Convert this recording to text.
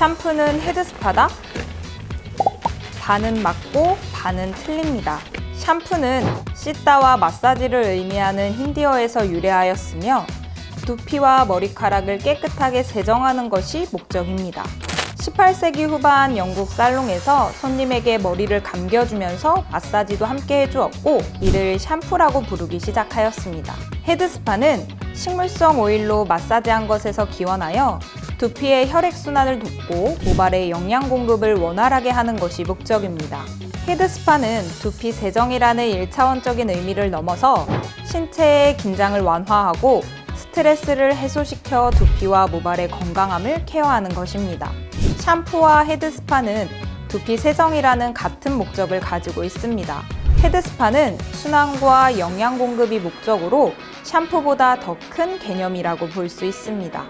샴푸는 헤드스파다? 반은 맞고 반은 틀립니다. 샴푸는 씻다와 마사지를 의미하는 힌디어에서 유래하였으며 두피와 머리카락을 깨끗하게 세정하는 것이 목적입니다. 18세기 후반 영국 살롱에서 손님에게 머리를 감겨주면서 마사지도 함께 해주었고 이를 샴푸라고 부르기 시작하였습니다. 헤드스파는 식물성 오일로 마사지한 것에서 기원하여 두피의 혈액순환을 돕고 모발의 영양 공급을 원활하게 하는 것이 목적입니다. 헤드스파는 두피 세정이라는 1차원적인 의미를 넘어서 신체의 긴장을 완화하고 스트레스를 해소시켜 두피와 모발의 건강함을 케어하는 것입니다. 샴푸와 헤드스파는 두피 세정이라는 같은 목적을 가지고 있습니다. 헤드스파는 순환과 영양 공급이 목적으로 샴푸보다 더 큰 개념이라고 볼 수 있습니다.